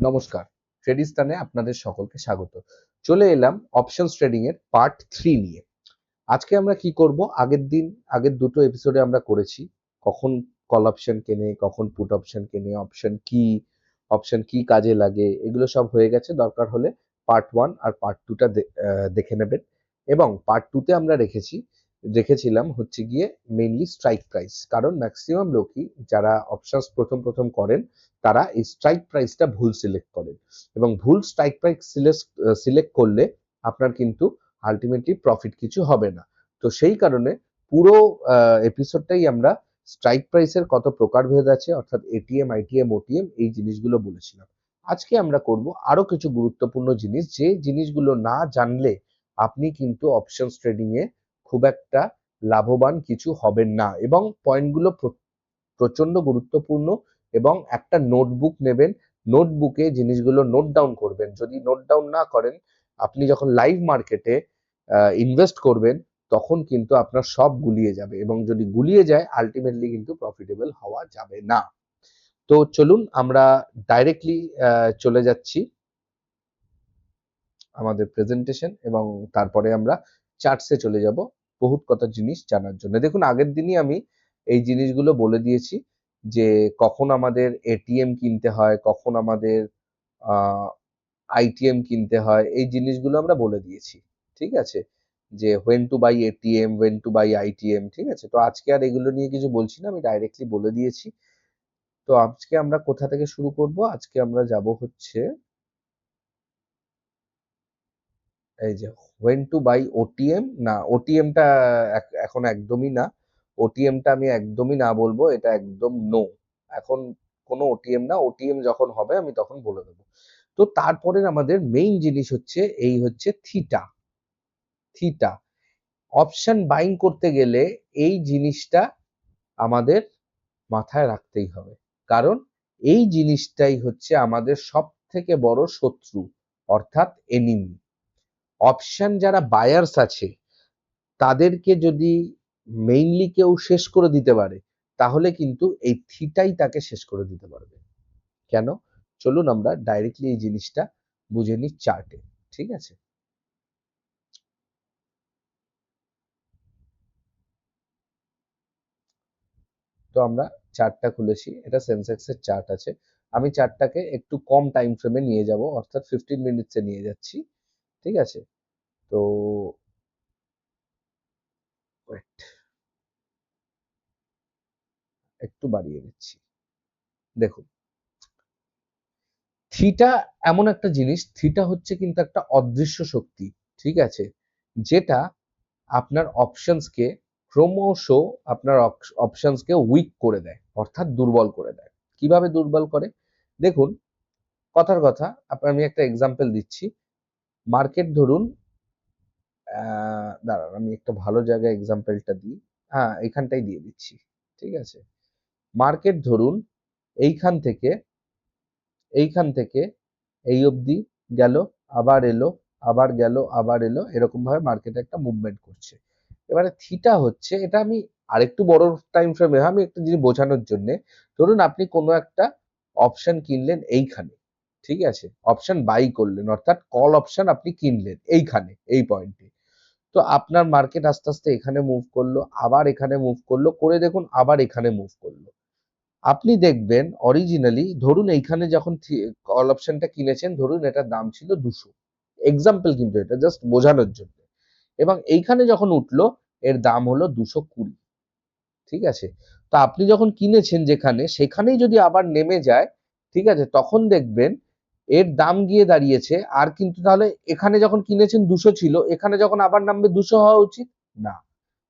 নমস্কার। ট্রেডিস্তানে আপনাদের সকলকে স্বাগত। চলে এলাম অপশনস ট্রেডিং এর পার্ট থ্রি নিয়ে। আজকে আমরা কি করব? আগের দিন, আগের দুটো এপিসোডে আমরা করেছি। কখন কল অপশন কেনে, কখন পুট অপশন কেনে অপশন কি অপশন কি কাজে লাগে, এগুলো সব হয়ে গেছে। দরকার হলে পার্ট ওয়ান আর পার্ট টুটা দেখে নেবেন। এবং পার্ট টুতে আমরা রেখেছি রেখেছিলাম হচ্ছে গিয়ে মেইনলি স্ট্রাইক প্রাইস কারণ ম্যাক্সিমাম লোকই যারা অপশনস প্রথম প্রথম করেন, তারা এই স্ট্রাইক প্রাইসটা ভুল সিলেক্ট করেন। এবং ভুল স্ট্রাইক প্রাইস সিলেক্ট করলে আপনার কিন্তু আলটিমেটলি প্রফিট কিছু হবে না। তো সেই কারণে পুরো এপিসোডটাই আমরা স্ট্রাইক প্রাইসের কত প্রকারভেদ আছে, অর্থাৎ এটিএম আইটিএম ওটিএম এই জিনিসগুলো বলেছিলাম। আজকে আমরা করব আরও কিছু গুরুত্বপূর্ণ জিনিস। যে জিনিসগুলো না জানলে আপনি কিন্তু অপশনস ট্রেডিং এ খুব একটা লাভবান কিছু হবেন না। এবং পয়েন্টগুলো প্রচণ্ড গুরুত্বপূর্ণ এবং একটা নোটবুক নেবেন নোটবুকে জিনিসগুলো নোট ডাউন করবেন। যদি নোট ডাউন না করেন, আপনি যখন লাইভ মার্কেটে ইনভেস্ট করবেন, তখন কিন্তু আপনার সব গুলিয়ে যাবে এবং যদি গুলিয়ে যায় আলটিমেটলি কিন্তু প্রফিটেবল হওয়া যাবে না। তো চলুন আমরা ডাইরেক্টলি চলে যাচ্ছি আমাদের প্রেজেন্টেশন এবং তারপরে আমরা চার্টসে চলে যাব। বহুত কথা জিনিস জানার জন্য। দেখুন, আগের দিনই আমি এই জিনিসগুলো বলে দিয়েছি যে, কখন আমাদের এটিএম কিনতে হয়, কখন আমাদের আইটিএম কিনতে হয়, এই জিনিসগুলো আমরা বলে দিয়েছি। ঠিক আছে? যে when to buy ATM when to buy ITM ঠিক আছে? তো আজকে আর এগুলো নিয়ে কিছু বলছি না, আমি ডাইরেক্টলি বলে দিয়েছি। তো আজকে আমরা কোথা থেকে শুরু করব? আজকে আমরা যাব হচ্ছে এই যে ওয়েন টু বাই ওটিএম না ওটিএমটা এখন একদমই না। ওটিএমটা আমি একদমই না বলব, এটা একদম নো এখন কোনো ওটিএম না ওটিএম যখন হবে আমি তখন বলে দেবো। তো তারপরে আমাদের মেইন জিনিস হচ্ছে, এই হচ্ছে থিটা থিটা অপশন বাইং করতে গেলে এই জিনিসটা আমাদের মাথায় রাখতেই হবে। কারণ এই জিনিসটাই হচ্ছে আমাদের সব থেকে বড় শত্রু, অর্থাৎ এনিমি অপশন যারা বায়ার্স আছে, তাদেরকে যদি মেইনলি কেউ শেষ করে দিতে পারে, তাহলে কিন্তু এই থিটাই তাকে শেষ করে দিতে পারবে। কেন? চলুন আমরা ডাইরেক্টলি এই জিনিসটা বুঝে নিই চার্টে ঠিক আছে? তো আমরা চার্টটা খুলেছি, এটা সেন্সেক্সের চার্ট আছে। আমি চার্টটাকে একটু কম টাইম ফ্রেমে নিয়ে যাব, অর্থাৎ ফিফটিন মিনিটসে নিয়ে যাচ্ছি। ঠিক আছে? তো একটু বাড়িয়ে দিচ্ছি। দেখুন থিটা এমন একটা জিনিস থিটা হচ্ছে কিন্তু একটা অদৃশ্য শক্তি, ঠিক আছে? যেটা আপনার অপশনসকে ক্রমশ আপনার অপশনসকে উইক করে দেয়, অর্থাৎ দুর্বল করে দেয়। কীভাবে দুর্বল করে? দেখুন, কথার কথা আমি একটা এক্সাম্পল দিচ্ছি। মার্কেট ধরুন দাঁড়ান আমি একটা ভালো জায়গায় এক্সাম্পলটা দিই। হ্যাঁ এখানটাই দিয়ে দিচ্ছি, ঠিক আছে? মার্কেট ধরুন, এইখান থেকে এইখান থেকে এই অবধি গেল, আবার এলো, আবার গেল, আবার এলো এরকম ভাবে মার্কেটে একটা মুভমেন্ট করছে। এবারে থিটা হচ্ছে, এটা আমি আরেকটু বড় টাইম ফ্রেমে আমি একটা জিনিস বোঝানোর জন্য, ধরুন আপনি কোনো একটা অপশন কিনলেন এইখানে ঠিক আছে? অপশন বাই করলেন, অর্থাৎ কল অপশন আপনি কিনলেন এইখানে, এই পয়েন্টে তো আপনার মার্কেট আস্তে আস্তে এখানে মুভ করল, আবার এখানে মুভ করল, করে দেখুন আবার এখানে মুভ করল। আপনি দেখবেন অরিজিনালি ধরুন এইখানে যখন কল অপশনটা কিনেছেন, ধরুন এটার দাম ছিল দুশো। এক্সাম্পল কিন্তু এটা জাস্ট বোঝানোর জন্য। এবং এইখানে যখন উঠল, এর দাম হলো দুশো কুড়ি। ঠিক আছে? তো আপনি যখন কিনেছেন যেখানে, সেখানেই যদি আবার নেমে যায়, ঠিক আছে, তখন দেখবেন এর দাম গিয়ে দাঁড়িয়েছে। আর কিন্তু তাহলে এখানে যখন কিনেছেন দুশো ছিল, এখানে যখন আবার নামবে দুশো হওয়া উচিত? না।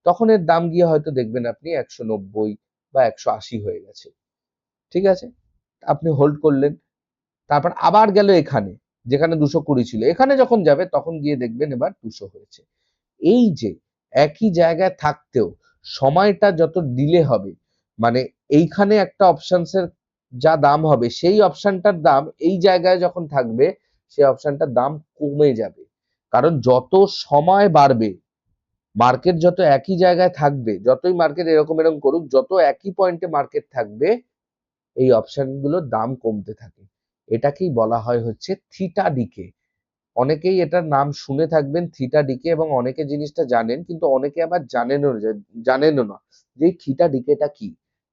তখন এর দাম গিয়ে হয়তো দেখবেন আপনি একশো নব্বই বা একশো আশি হয়ে গেছে। ঠিক আছে? আপনি হোল্ড করলেন। তারপর আবার গেল এখানে, যেখানে দুশো কুড়ি ছিল। এখানে যখন যাবে, তখন গিয়ে দেখবেন এবার দুশো হয়েছে। এই যে একই জায়গায় থাকতেও সময়টা যত ডিলে হবে মানে এইখানে একটা অপশনসের যা দাম হবে, সেই অপশনটার দাম এই জায়গায় যখন থাকবে, সেই অপশনটার দাম কমে যাবে। কারণ যত সময় বাড়বে মার্কেট যত একই জায়গায় থাকবে, যতই মার্কেট এরকম এরকম করুক, যত একই পয়েন্টে মার্কেট থাকবে, এই অপশনগুলোর দাম কমতে থাকে। এটাকেই বলা হয় হচ্ছে থিটা ডিকে অনেকেই এটার নাম শুনে থাকবেন থিটা ডিকে এবং অনেকে জিনিসটা জানেন, কিন্তু অনেকে আবার জানেনও জানেনও না যে থিটা ডিকেটা কি?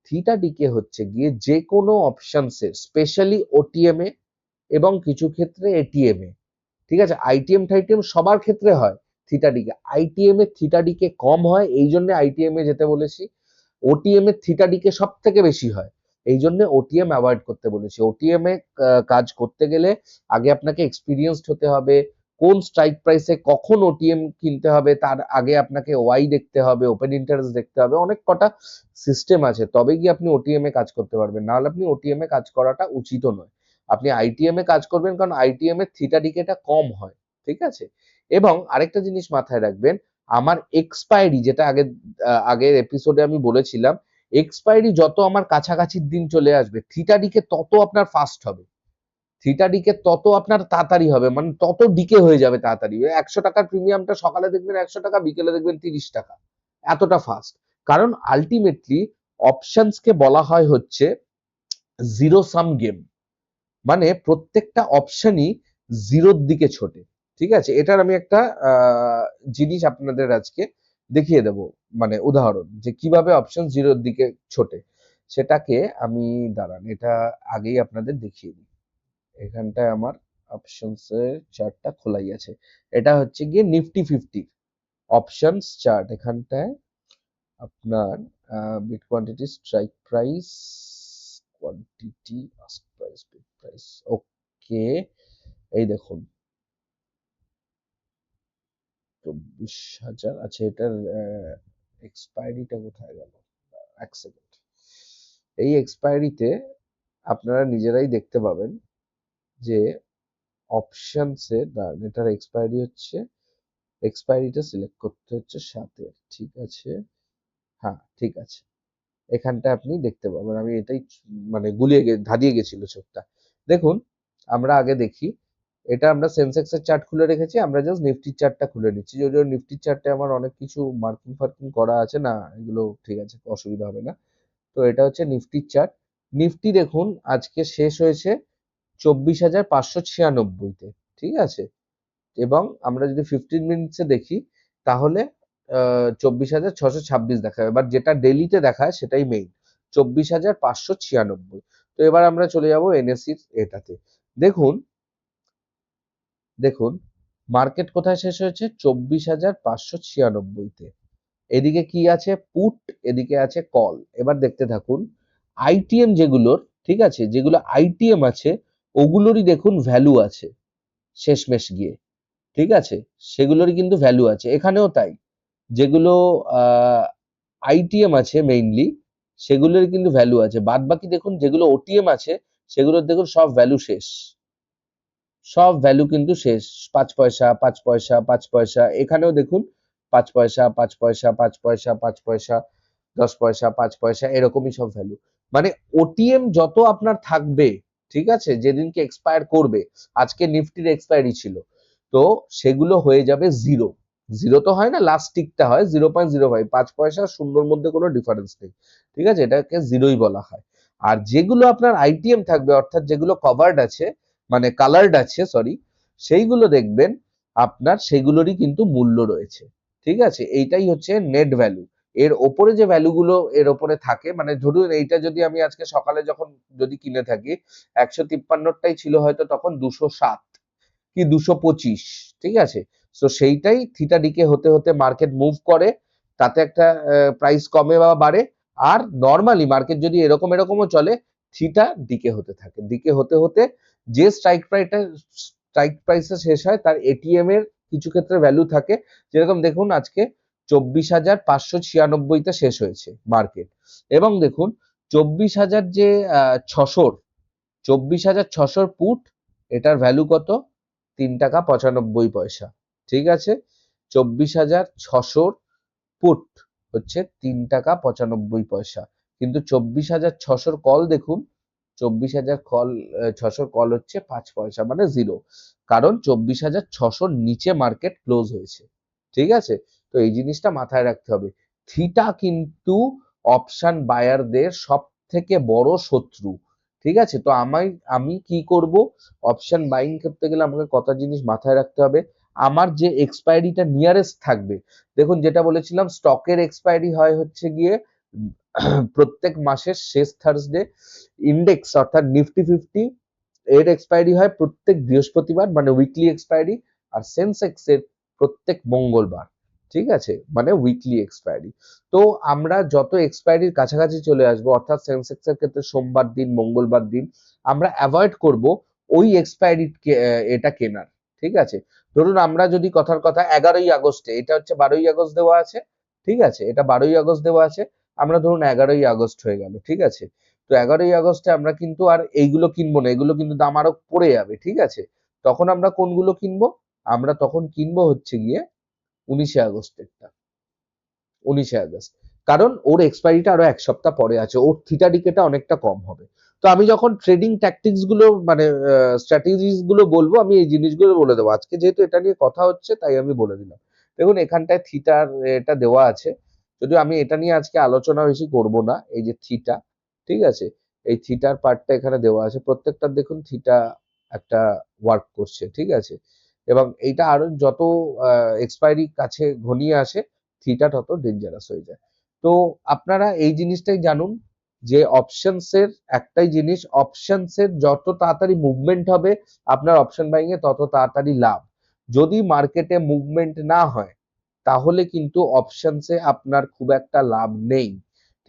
থিটা ডিকে হচ্ছে গিয়ে যে কোনো অপশনসের স্পেশালি ওটিএম এ এবং কিছু ক্ষেত্রে এটিএম এ। ঠিক আছে? আইটিএম টাইটিএম সবার ক্ষেত্রে হয় থিটা ডিকে আইটিএম এর থিটা ডিকে কম হয়, এই জন্য আইটিএম এ যেতে বলেছি। ওটিএম এর থিটা ডিকে সব থেকে বেশি হয়, এই জন্য ওটিএম অ্যাভয়েড করতে বলেছি। ওটিএম এ কাজ করতে গেলে আগে আপনাকে এক্সপিরিয়েন্সড হতে হবে কোন স্ট্রাইক প্রাইসে কখন ওটিএম কিনতে হবে, তার আগে আপনাকে ওয়াই দেখতে হবে ওপেন ইন্টারেস্ট দেখতে হবে, অনেক কটা সিস্টেম আছে। তবে গিয়ে আপনি ওটিএম এ কাজ করতে পারবেন। নাহলে আপনি ওটিএম এ কাজ করাটা উচিত নয়। আপনি আইটিএম এ কাজ করবেন কারণ আইটিএম এর থিটা ডিকেটা কম হয়, ঠিক আছে? এবং আরেকটা জিনিস মাথায় রাখবেন, আমার এক্সপায়ারি যেটা আগে আগের এপিসোডে আমি বলেছিলাম এক্সপায়ারি যত আমার কাছাকাছির দিন চলে আসবে থিটা ডিকে তত আপনার ফাস্ট হবে। থিটা ডিকে তত আপনার তাড়াতাড়ি হবে মানে তত ডিকে হয়ে যাবে তাড়াতাড়ি। একশো টাকার প্রিমিয়ামটা সকালে দেখবেন একশো টাকা, বিকেলে দেখবেন তিরিশ টাকা। এতটা ফাস্ট কারণ আলটিমেটলি অপশনসকে বলা হয় হচ্ছে জিরো সাম গেম মানে প্রত্যেকটা অপশনই জিরোর দিকে ছোটে। ঠিক আছে? এটার আমি একটা জিনিস আপনাদের আজকে দেখিয়ে দেব। মানে উদাহরণ, যে কীভাবে অপশন জিরোর দিকে ছোটে। সেটাকে আমি, দাঁড়ান, এটা আগেই আপনাদের দেখিয়ে দিই। এখানটায় আমার অপশনস এর চার্টটা খোলাই আছে। এটা হচ্ছে গিয়ে নিফটি ফিফটি অপশনস চার্ট এখানটায় আপনার bid quantity strike price quantity ask price bid price okay এই দেখুন। চব্বিশ হাজার আচ্ছা এটার এক্সপায়ারিটা কোথায় গেল? এক সেকেন্ড এই এক্সপায়ারিতে আপনারা নিজেরাই দেখতে পাবেন যে অপশনসে দাঁড়ান এটার এক্সপায়ারি হচ্ছে এক্সপায়ারিটা সিলেক্ট করতে হচ্ছে সাথে ঠিক আছে? হ্যাঁ ঠিক আছে। এখানটা আপনি দেখতে পাবেন আমি এটাই মানে গুলিয়ে ধাঁধিয়ে গেছিল চোখটা। দেখুন, আমরা আগে দেখি। এটা আমরা সেন্সেক্স এর চার্ট খুলে রেখেছি, আমরা জাস্ট নিফটির চার্টটা খুলে নিচ্ছি। যদিও নিফটির চার্টে আমার অনেক কিছু মার্কিং ফার্কিং করা আছে না, এগুলো ঠিক আছে, অসুবিধা হবে না। তো এটা হচ্ছে নিফটির চার্ট নিফটি দেখুন, আজকে শেষ হয়েছে। চব্বিশ হাজার পাঁচশো ছিয়ানব্বইতে, ঠিক আছে? এবং আমরা যদি ফিফটিন মিনিটসে দেখি, তাহলে চব্বিশ হাজার ছশো ছাব্বিশ দেখাবে বাট যেটা ডেলিতে দেখায়, সেটাই মেইন চব্বিশ হাজার পাঁচশো ছিয়ানব্বই। তো এবার আমরা চলে যাব এনএসসির এটাতে। দেখুন দেখুন মার্কেট কোথায় শেষ হয়েছে? চব্বিশ হাজার পাঁচশো ছিয়ানব্বইতে। এদিকে কি আছে? পুট এদিকে আছে কল এবার দেখতে থাকুন আইটিএম যেগুলোর, ঠিক আছে? যেগুলো আইটিএম আছে ওগুলোরই দেখুন ভ্যালু আছে, শেষমেশ গিয়ে, ঠিক আছে? সেগুলোরই কিন্তু ভ্যালু আছে, এখানেও তাই। যেগুলো আইটিএম আছে মেইনলি সেগুলোর কিন্তু ভ্যালু আছে। বাদ বাকি দেখুন যেগুলো ওটিএম আছে, সেগুলোর দেখুন সব ভ্যালু শেষ। সব ভ্যালু কিন্তু শেষ। পাঁচ পয়সা পাঁচ পয়সা পাঁচ পয়সা, এখানেও দেখুন পাঁচ পয়সা পাঁচ পয়সা পাঁচ পয়সা পাঁচ পয়সা, দশ পয়সা, পাঁচ পয়সা, এরকমই সব ভ্যালু মানে ওটিএম যত আপনার থাকবে ঠিক আছে? যেদিনকে এক্সপায়ার করবে, আজকে নিফটির এক্সপায়ারি ছিল। তো সেগুলো হয়ে যাবে জিরো জিরো তো হয় না লাস্ট টিকটা হয় জিরো পয়েন্ট জিরো ফাইভ পাঁচ পয়সা শূন্যর মধ্যে কোনো ডিফারেন্স নেই। ঠিক আছে? এটাকে জিরোই বলা হয়। আর যেগুলো আপনার আইটিএম থাকবে, অর্থাৎ যেগুলো কভার্ড আছে মানে কালার্ড আছে সরি সেইগুলো দেখবেন, আপনার সেগুলোরই কিন্তু মূল্য রয়েছে। ঠিক আছে? এইটাই হচ্ছে নেট ভ্যালু এর ওপরে যে ভ্যালুগুলো এর ওপরে থাকে মানে ধরুন এইটা যদি আমি আজকে সকালে যখন যদি কিনে থাকি, একশো তিপ্পান্নটাই ছিল হয়তো তখন দুশো সাত কি দুশো পঁচিশ, ঠিক আছে? তো সেইটাই থিটা ডিকে হতে হতে মার্কেট মুভ করে, তাতে একটা প্রাইস কমে বা বাড়ে, আর নর্মালি মার্কেট যদি এরকম এরকমও চলে থিটা ডিকে হতে থাকে। ডিকে হতে হতে যে স্ট্রাইক প্রাইসটা স্ট্রাইক প্রাইসে শেষ হয়, তার এটিএম এর কিছু ক্ষেত্রে ভ্যালু থাকে। যেরকম দেখুন আজকে চব্বিশ হাজার পাঁচশো ছিয়ানব্বইতে শেষ হয়েছে মার্কেট। এবং দেখুন, চব্বিশ হাজার যে ছশোর, চব্বিশ হাজার ছশোর পুট, এটার ভ্যালু কত? তিন টাকা পঁচানব্বই পয়সা। ঠিক আছে? চব্বিশ হাজার ছশোর পুট হচ্ছে তিন টাকা পঁচানব্বই পয়সা। কিন্তু চব্বিশ হাজার ছশোর কল দেখুন, চব্বিশ হাজার কল ছশোর কল হচ্ছে পাঁচ পয়সা মানে জিরো কারণ চব্বিশ হাজার ছশোর নিচে মার্কেট ক্লোজ হয়েছে। ঠিক আছে? তো এই জিনিসটা মাথায় রাখতে হবে। থিটা কিন্তু অপশন বায়ারদের সব থেকে বড় শত্রু, ঠিক আছে? তো আমি আমি কি করব? অপশন বাইং করতে গেলে আমাকে কত জিনিস মাথায় রাখতে হবে। আমার যে এক্সপায়ারিটা নিয়ারেস্ট থাকবে, দেখুন যেটা বলেছিলাম স্টকের এক্সপায়ারি হয় হচ্ছে গিয়ে প্রত্যেক মাসের শেষ থার্সডে ইন্ডেক্স অর্থাৎ নিফটি ফিফটি এর এক্সপায়ারি হয় প্রত্যেক বৃহস্পতিবার মানে উইকলি এক্সপায়ারি আর সেন্সেক্স এর প্রত্যেক মঙ্গলবার। ঠিক আছে? মানে উইকলি এক্সপায়ারি তো আমরা যত এক্সপায়ারির কাছাকাছি চলে আসব, অর্থাৎ সেন্সেক্স এর ক্ষেত্রে সোমবার দিন, মঙ্গলবার দিন, আমরা অ্যাভয়েড করব ওই এক্সপায়ারি এটা কেনার, ঠিক আছে? ধরুন আমরা যদি কথার কথা এগারোই আগস্টে, এটা হচ্ছে বারোই আগস্ট দেওয়া আছে, ঠিক আছে? এটা বারোই আগস্ট দেওয়া আছে, আমরা ধরুন এগারোই আগস্ট হয়ে গেল, ঠিক আছে? তো এগারোই আগস্টে আমরা কিন্তু আর এইগুলো কিনবো না, এগুলো কিন্তু দাম আরও পড়ে যাবে, ঠিক আছে? তখন আমরা কোনগুলো কিনবো? আমরা তখন কিনবো হচ্ছে গিয়ে উনিশে আগস্টেরটা। উনিশে আগস্ট। কারণ ওর এক্সপায়ারিটা আরও এক সপ্তাহ পরে আছে। ওর থিটা ডিকেটা অনেকটা কম হবে। তো আমি যখন ট্রেডিং ট্যাকটিক্সগুলো মানে স্ট্র্যাটেজিসগুলো বলব, আমি এই জিনিসগুলো বলে দেবো। আজকে যেহেতু এটা নিয়ে কথা হচ্ছে, তাই আমি বলে দিলাম। দেখুন, এখানটায় থিটার এটা দেওয়া আছে। যদিও আমি এটা নিয়ে আজকে আলোচনা বেশি করব না, এই যে থিটা ঠিক আছে? এই থিটার পার্টটা এখানে দেওয়া আছে। প্রত্যেকটা দেখুন থিটা একটা ওয়ার্ক করছে, ঠিক আছে? এবং এইটা আরও যত এক্সপায়ারি কাছে ঘনিয়ে আসে থিটা তত ডেঞ্জারাস হয়ে যায়। তো আপনারা এই জিনিসটাই জানুন যে অপশনস এর একটাই জিনিস অপশনস এর যত তাড়াতাড়ি মুভমেন্ট হবে, আপনার অপশন বাইং এ তত তাড়াতাড়ি লাভ। যদি মার্কেটে মুভমেন্ট না হয়, তাহলে কিন্তু অপশনসে আপনার খুব একটা লাভ নেই।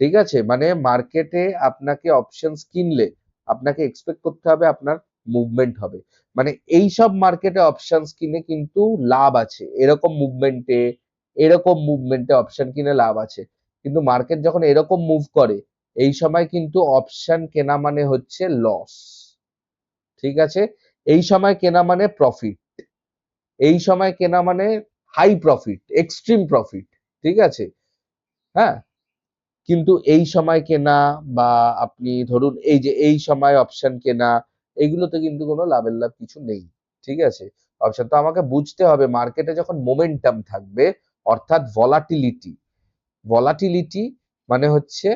ঠিক আছে? মানে মার্কেটে আপনাকে অপশনস কিনলে, আপনাকে এক্সপেক্ট করতে হবে আপনার মুভমেন্ট হবে। মানে এই সব মার্কেটে অপশনস কিনে কিন্তু লাভ আছে। এরকম মুভমেন্টে এরকম মুভমেন্টে অপশন কিনে লাভ আছে। কিন্তু মার্কেট যখন এরকম মুভ করে, এই সময় কিন্তু অপশন কেনা মানে হচ্ছে লস ঠিক আছে? এই সময় কেনা মানে প্রফিট এই সময় কেনা মানে হাই প্রফিট এক্সট্রিম প্রফিট ঠিক আছে? হ্যাঁ? কিন্তু এই সময় কেনা বা আপনি ধরুন এই যে, এই সময় অপশন কেনা এগুলোতে কিন্তু কোনো লাভের লাভ কিছু নেই। ঠিক আছে? অপশন তো আমাকে বুঝতে হবে মার্কেটে যখন মোমেন্টাম থাকবে, অর্থাৎ ভলাটিলিটি ভলাটিলিটি মানে হচ্ছে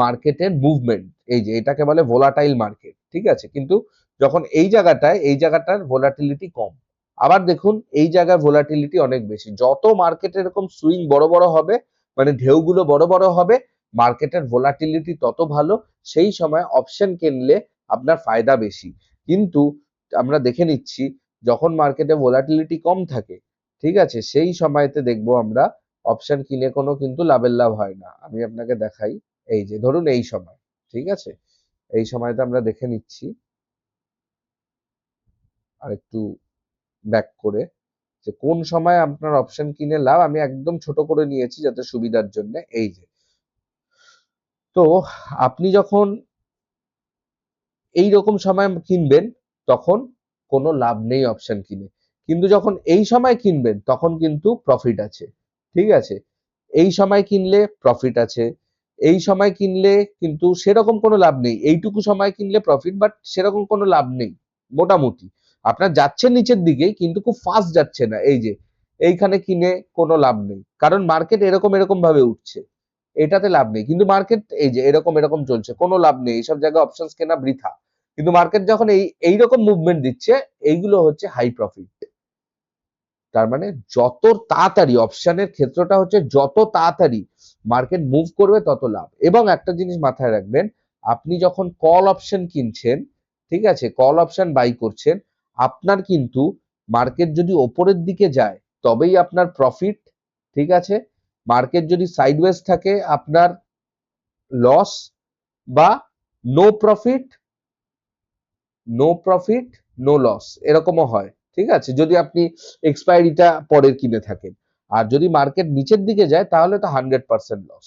মার্কেটের মুভমেন্ট এই যে এটাকে বলে ভোলাটাইল মার্কেট ঠিক আছে? কিন্তু যখন এই জায়গাটায়, এই জায়গাটার ভোলাটিলিটি কম। আবার দেখুন, এই জায়গায় ভোলাটিলিটি অনেক বেশি। যত মার্কেট এরকম সুইং বড় বড় হবে মানে ঢেউগুলো বড় বড় হবে মার্কেটের ভোলাটিলিটি তত ভালো। সেই সময় অপশন কিনলে আপনার ফায়দা বেশি। কিন্তু আমরা দেখে নিচ্ছি, যখন মার্কেটে ভোলাটিলিটি কম থাকে, ঠিক আছে, সেই সময়তে দেখব আমরা অপশন কিনে কোনো কিন্তু লাভের লাভ হয় না। আমি আপনাকে দেখাই, এই যে, ধরুন এই সময়, ঠিক আছে? এই সময়টা আমরা দেখে নিচ্ছি আর একটু ব্যাক করে, যে কোন সময় আপনার অপশন কিনে লাভ আমি একদম ছোট করে নিয়েছি যাতে সুবিধার জন্য, এই যে। তো, আপনি যখন এই রকম সময় কিনবেন, তখন কোনো লাভ নেই অপশন কিনে। কিন্তু যখন এই সময় কিনবেন, তখন কিন্তু প্রফিট আছে। ঠিক আছে? এই সময় কিনলে প্রফিট আছে, এই সময় কিনলে কিন্তু সেরকম কোনো লাভ নেই। এইটুকু সময় কিনলে প্রফিট বাট সেরকম কোনো লাভ নেই, মোটামুটি। আপনার যাচ্ছে নিচের দিকে, কিন্তু খুব ফাস্ট যাচ্ছে না। এই যে, এইখানে কিনে কোনো লাভ নেই। কারণ মার্কেট এরকম এরকম ভাবে উঠছে। এটাতে লাভ নেই। কিন্তু মার্কেট এই যে এরকম এরকম চলছে, কোনো লাভ নেই। এইসব জায়গায় অপশনস কেনা বৃথা। কিন্তু মার্কেট যখন এই, এইরকম মুভমেন্ট দিচ্ছে, এইগুলো হচ্ছে হাই প্রফিট তার মানে যত তাড়াতাড়ি অপশনের ক্ষেত্রটা হচ্ছে যত তাড়াতাড়ি মার্কেট মুভ করবে, তত লাভ। এবং একটা জিনিস মাথায় রাখবেন, আপনি যখন কল অপশন কিনছেন, ঠিক আছে কল অপশন বাই করছেন, আপনার কিন্তু মার্কেট যদি ওপরের দিকে যায়, তবেই আপনার প্রফিট ঠিক আছে মার্কেট যদি সাইডওয়েজ থাকে, আপনার লস বা no profit no profit no loss এরকমও হয়, ঠিক আছে? যদি আপনি এক্সপায়ারিটা পরের কিনে থাকেন। আর যদি মার্কেট নিচের দিকে যায়, তাহলে তো হান্ড্রেড পার্সেন্ট লস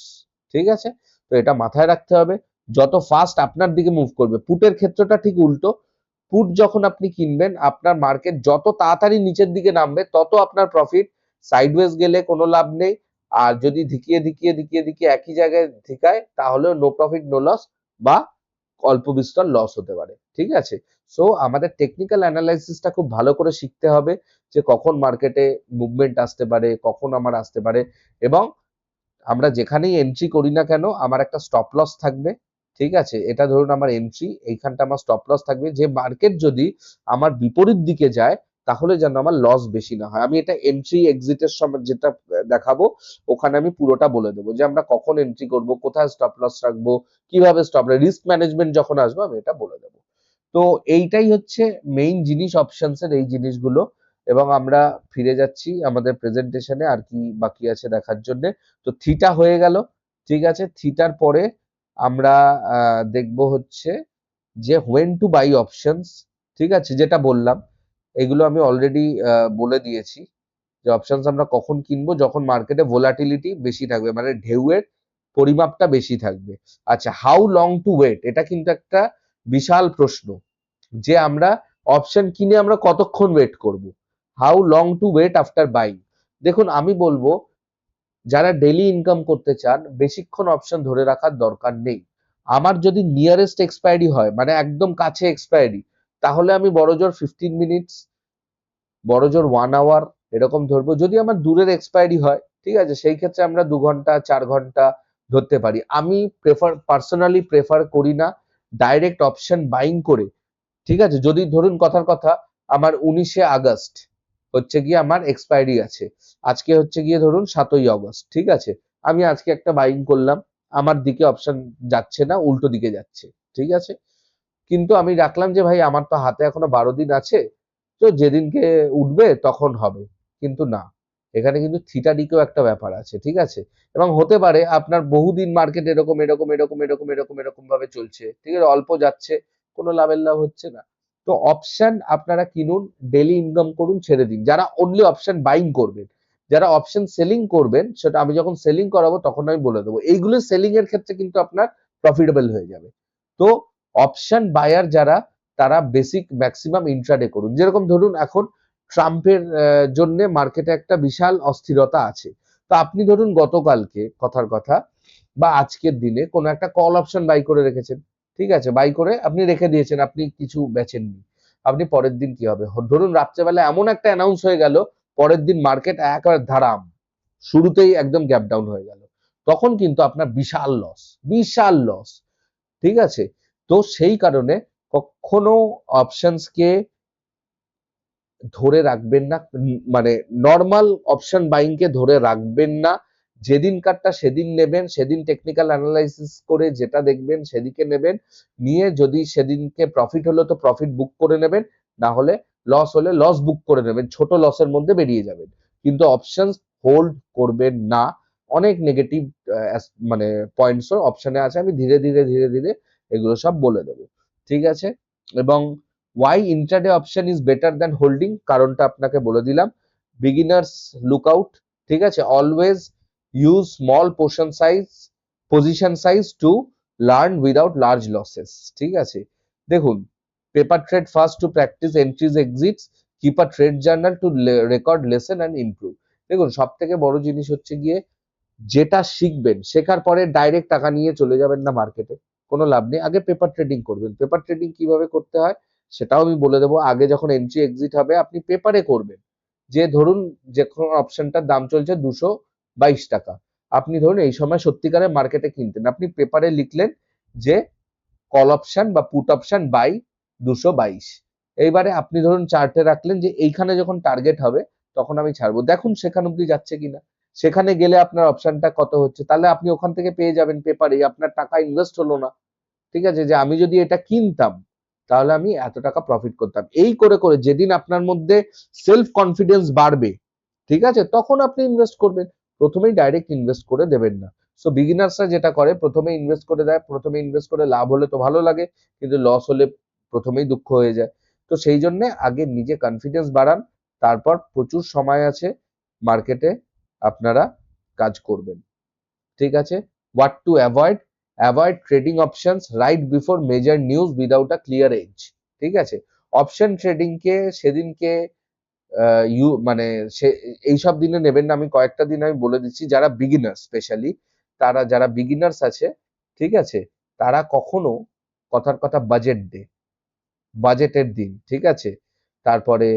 ঠিক আছে? তো এটা মাথায় রাখতে হবে। যত ফাস্ট আপনার দিকে মুভ করবে, পুটের ক্ষেত্রটা ঠিক উল্টো। পুট যখন আপনি কিনবেন, আপনার মার্কেট যত তাড়াতাড়ি নিচের দিকে নামবে, তত আপনার প্রফিট সাইডওয়েজ গেলে কোনো লাভ নেই। আর যদি ধিকিয়ে ধিকিয়ে ধিকিয়ে ধিকিয়ে একই জায়গায় ধিকায়, তাহলেও নো প্রফিট নো লস বা অল্প বিস্তর লস হতে পারে। ঠিক আছে? সো আমাদের টেকনিক্যাল অ্যানালাইসিসটা খুব ভালো করে শিখতে হবে যে কখন মার্কেটে মুভমেন্ট আসতে পারে, কখন আমার আসতে পারে এবং আমরা যেখানেই এন্ট্রি করি না কেন, আমার একটা স্টপ লস থাকবে। ঠিক আছে? এটা ধরুন আমার এন্ট্রি এইখানটা আমার স্টপ লস থাকবে। যে মার্কেট যদি আমার বিপরীত দিকে যায় তাহলে যেন আমার লস বেশি না হয়। আমি এটা এন্ট্রি এক্সিটের সময় যেটা দেখাবো, ওখানে আমি পুরোটা বলে দেবো যে আমরা কখন এন্ট্রি করব, কোথায় স্টপ লস রাখব, কীভাবে স্টপ রিস্ক ম্যানেজমেন্ট যখন আসবে, আমি এটা বলে দেবো। তো এইটাই হচ্ছে মেইন জিনিস অপশনসের এই জিনিসগুলো। এবং আমরা ফিরে যাচ্ছি আমাদের প্রেজেন্টেশনে আর কি বাকি আছে দেখার জন্য। তো থিটা হয়ে গেল, ঠিক আছে? থিটার পরে আমরা দেখব হচ্ছে যে হোয়েন টু বাই অপশনস ঠিক আছে? যেটা বললাম এগুলো আমি অলরেডি বলে দিয়েছি যে অপশনস আমরা কখন কিনবো যখন মার্কেটে ভোলাটিলিটি বেশি থাকবে মানে ঢেউয়ের পরিমাপটা বেশি থাকবে। আচ্ছা হাউ লং টু ওয়েট এটা কিন্তু একটা বিশাল প্রশ্ন যে আমরা অপশন কিনে আমরা কতক্ষণ ওয়েট করব? How long to wait after buying দেখুন, আমি বলব যারা ডেলি ইনকাম করতে চান, বেশিক্ষণ অপশন ধরে রাখার দরকার নেই। আমার যদি নিয়ারেস্ট এক্সপায়ারি হয় মানে একদম কাছে এক্সপায়ারি তাহলে আমি বড়জোর ফিফটিন মিনিটস বড়জোর ওয়ান আওয়ার এরকম ধরবো। যদি আমার দূরের এক্সপায়ারি হয়, ঠিক আছে, সেই ক্ষেত্রে আমরা দু ঘণ্টা, চার ঘণ্টা ধরতে পারি। আমি প্রেফার পার্সোনালি প্রেফার করি না ডাইরেক্ট অপশন বাইং করে। ঠিক আছে, যদি ধরুন কথার কথা, আমার উনিশে আগস্ট হচ্ছে গিয়ে আমার এক্সপায়ারি আছে। আজকে হচ্ছে গিয়ে ধরুন সাতই অগস্ট ঠিক আছে। আমি আজকে একটা বাইং করলাম, আমার দিকে অপশন যাচ্ছে না, উল্টো দিকে যাচ্ছে, ঠিক আছে? কিন্তু আমি রাখলাম যে, ভাই, আমার তো হাতে এখনও বারো দিন আছে, তো যেদিনকে উঠবে তখন হবে। কিন্তু না, এখানে কিন্তু থিটা ডিকেও একটা ব্যাপার আছে, ঠিক আছে? এবং হতে পারে আপনার বহুদিন মার্কেট এরকম এরকম এরকম এরকম এরকম এরকম ভাবে চলছে, ঠিক আছে? অল্প যাচ্ছে, কোনো লাভের লাভ হচ্ছে না। তো অপশন আপনারা কিনুন ডেলি ইনকাম করুন, ছেড়ে দিন। যারা অনলি অপশন বাইং করবেন, যারা অপশন সেলিং করবেন, সেটা আমি যখন সেলিং করাবো তখন আমি বলে দেবো। এইগুলো সেলিং এর ক্ষেত্রে কিন্তু আপনার প্রফিটেবল হয়ে যাবে। তো অপশন বায়ার যারা, তারা বেসিক ম্যাক্সিমাম ইন্ট্রাডে করুন। যেরকম ধরুন এখন ট্রাম্পের জন্য মার্কেটে একটা বিশাল অস্থিরতা আছে। তো আপনি ধরুন গতকালকে, কথার কথা, বা আজকের দিনে কোনো একটা কল অপশন বাই করে রেখেছেন। ঠিক আছে বাই করে আপনি রেখে দিয়েছেন, আপনি কিছু বেচেননি। আপনি পরের দিন কি হবে? ধরুন রাত্রেবেলা এমন একটা অ্যানাউন্স হয়ে গেল, পরের দিন মার্কেট একবার ধারাম। শুরুতেই একদম গ্যাপ ডাউন হয়ে গেল। তখন কিন্তু আপনার বিশাল লস বিশাল লস ঠিক আছে? তো সেই কারণে কখনো অপশনসকে ধরে রাখবেন না মানে নর্মাল অপশন বাইংকে ধরে রাখবেন না। যেদিন কারটা সেদিন নেবেন, সেদিন টেকনিক্যাল অ্যানালাইসিস করে যেটা দেখবেন সেদিকে নেবেন। নিয়ে যদি সেদিনকে প্রফিট হলো তো প্রফিট বুক করে নেবেন, না হলে লস হলে লস বুক করে নেবেন। ছোট লসের মধ্যে বেরিয়ে যাবেন। কিন্তু অপশন হোল্ড করবেন না। অনেক নেগেটিভ মানে পয়েন্টসও অপশনে আছে। আমি ধীরে ধীরে ধীরে ধীরে এগুলো সব বলে দেবো, ঠিক আছে? এবং why intraday option is better than holding কারণটা আপনাকে বলে দিলাম। বিগিনার্স লুক আউট ঠিক আছে? Always use small portion size position size to learn without large losses ঠিক আছে? দেখুন paper trade first to practice entries exits keep a trade journal to record lesson and improve দেখুন সব থেকে বড় জিনিস হচ্ছে গিয়ে, যেটা শিখবেন, শেখার পরে ডাইরেক্ট টাকা নিয়ে চলে যাবেন না মার্কেটে কোনো লাভ নেই। আগে পেপার ট্রেডিং করবেন। পেপার ট্রেডিং কীভাবে করতে হয় সেটাও আমি বলে দেবো। আগে যখন এন্ট্রি এক্সিট হবে, আপনি পেপারে করবেন। যে ধরুন যে কোনো অপশনটার দাম চলছে দুশো বাইশ টাকা। আপনি ধরুন এই সময় সত্যিকারের মার্কেটে কিনতেন। আপনি পেপারে লিখলেন যে কল অপশন বা পুট অপশন বাই দুশো বাইশ। এইবারে আপনি ধরুন চার্টে রাখলেন যে এইখানে যখন টার্গেট হবে, তখন আমি ছাড়বো। দেখুন সেখান অব্দি যাচ্ছে কিনা। সেখানে গেলে আপনার অপশনটা কত হচ্ছে? তাহলে আপনি ওখান থেকে পেয়ে যাবেন পেপারে আপনার টাকা ইনভেস্ট হলো না। ঠিক আছে? যে আমি যদি এটা কিনতাম, তাহলে আমি এত টাকা প্রফিট করতাম। এই করে করে যেদিন আপনার মধ্যে সেলফ কনফিডেন্স বাড়বে, ঠিক আছে? তখন আপনি ইনভেস্ট করবেন। প্রথমেই ডাইরেক্ট ইনভেস্ট করে দেবেন না। সো বিগিনার্সরা যেটা করে, প্রথমে ইনভেস্ট করে দেয়, প্রথমে ইনভেস্ট করে লাভ হলে তো ভালো লাগে, কিন্তু লস হলে প্রথমেই দুঃখ হয়ে যায়। তো সেই জন্য আগে নিজে কনফিডেন্স বাড়ান, তারপর প্রচুর সময় আছে মার্কেটে আপনারা কাজ করবেন। ঠিক আছে? What to avoid avoid trading options right before major news without a clear edge ঠিক আছে? অপশন ট্রেডিংকে সেদিনকে ইউ মানে সে, এইসব দিনে নেবেন না, আমি কয়েকটা দিন আমি বলে দিচ্ছি, যারা বিগিনার স্পেশালি তারা, যারা বিগিনার্স আছে, ঠিক আছে? তারা কখনো কথার কথা বাজেট ডে বাজেটের দিন, ঠিক আছে? তারপরে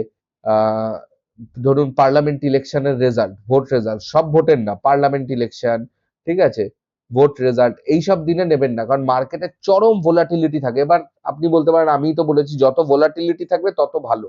ধরুন পার্লামেন্ট ইলেকশনের রেজাল্ট ভোট রেজাল্ট সব ভোটের না পার্লামেন্ট ইলেকশন ঠিক আছে? ভোট রেজাল্ট এইসব দিনে নেবেন না। কারণ মার্কেটে চরম ভোলাটিলিটি থাকে। এবার আপনি বলতে পারেন আমি তো বলেছি, যত ভোলাটিলিটি থাকবে, তত ভালো।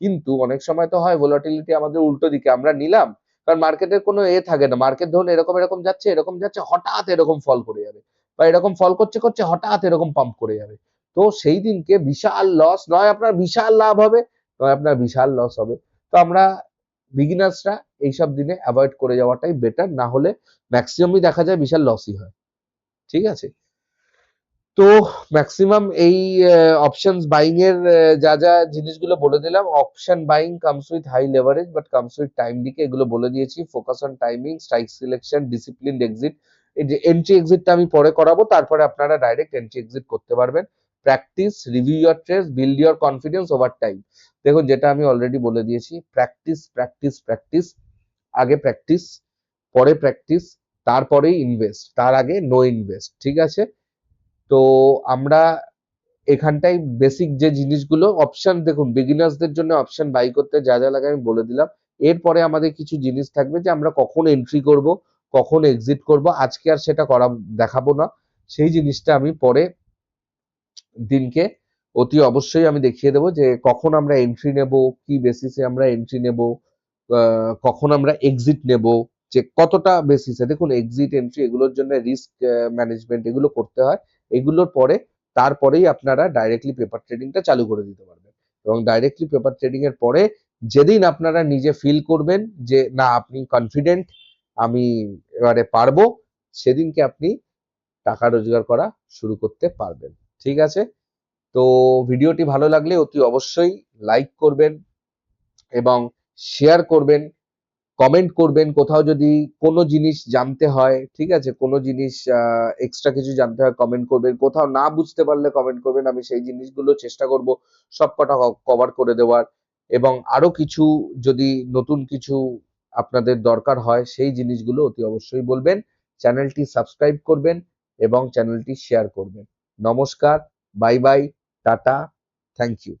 কিন্তু অনেক সময় তো হয় ভোলাটিলিটি আমাদের উল্টো দিকে। আমরা নিলাম, কারণ মার্কেটের কোনো এ থাকে না। মার্কেট ধরুন এরকম এরকম যাচ্ছে এরকম যাচ্ছে, হঠাৎ এরকম ফল করে যাবে। বা এরকম ফল করছে করছে, হঠাৎ এরকম পাম্প করে যাবে। তো সেই দিনকে বিশাল লস নয় আপনার বিশাল লাভ হবে, নয় আপনার বিশাল লস হবে। তো আমরা বিগিনার্সরা এইসব দিনে অ্যাভয়েড করে যাওয়াটাই বেটার না হলে ম্যাক্সিমামই দেখা যায় বিশাল লসই হয়। ঠিক আছে? তো ম্যাক্সিমাম এই অপশনস বাইং এর যা যা জিনিসগুলো বলে দিলাম option buying comes with high leverage but comes with time দিকে এগুলো বলে দিয়েছি। Focus on timing strike selection discipline exit এই যে এন্ট্রি এক্সিটটা আমি পরে করাবো, তারপরে আপনারা ডাইরেক্ট এন্ট্রি এক্সিট করতে পারবেন। Practice review your trades build your confidence over time দেখুন, যেটা আমি অলরেডি বলে দিয়েছি প্র্যাকটিস প্র্যাকটিস প্র্যাকটিস আগে প্র্যাকটিস পরে প্র্যাকটিস তারপরেই ইনভেস্ট তার আগে নো ইনভেস্ট ঠিক আছে? তো আমরা এখানটাই বেসিক যে জিনিসগুলো অপশন দেখুন বিগিনার্সদের জন্য অপশন বাই করতে যা যা লাগে আমি বলে দিলাম। এরপরে আমাদের কিছু জিনিস থাকবে যে আমরা কখন এন্ট্রি করব, কখন এক্সিট করব, আজকে আর সেটা করা, দেখাবো না। সেই জিনিসটা আমি পরে দিনকে, অতি অবশ্যই আমি দেখিয়ে দেবো যে কখন আমরা এন্ট্রি নেব, কি বেসিসে আমরা এন্ট্রি নেব কখন আমরা এক্সিট নেব, যে কতটা বেসিসে দেখুন এক্সিট এন্ট্রি এগুলোর জন্য রিস্ক ম্যানেজমেন্ট এগুলো করতে হয়। এগুলোর পরে, তারপরেই আপনারা ডাইরেক্টলি পেপার ট্রেডিংটা চালু করে দিতে পারবেন। এবং ডাইরেক্টলি পেপার ট্রেডিং এর পরে, যেদিন আপনারা নিজে ফিল করবেন যে না, আপনি কনফিডেন্ট আমি এবারে পারব, সেদিনকে আপনি টাকা রোজগার করা শুরু করতে পারবেন। ঠিক আছে? তো ভিডিওটি ভালো লাগলে অতি অবশ্যই লাইক করবেন এবং শেয়ার করবেন কমেন্ট করবেন। কোথাও যদি কোনো জিনিস জানতে হয়, ঠিক আছে? কোনো জিনিস এক্সট্রা কিছু জানতে হয় কমেন্ট করবেন। কোথাও না বুঝতে পারলে কমেন্ট করবেন। আমি সেই জিনিসগুলো চেষ্টা করব সবকটা কভার করে দেওয়ার। এবং আরও কিছু যদি নতুন কিছু আপনাদের দরকার হয়, সেই জিনিসগুলো অতি অবশ্যই বলবেন। চ্যানেলটি সাবস্ক্রাইব করবেন এবং চ্যানেলটি শেয়ার করবেন। নমস্কার bye bye tata thank you.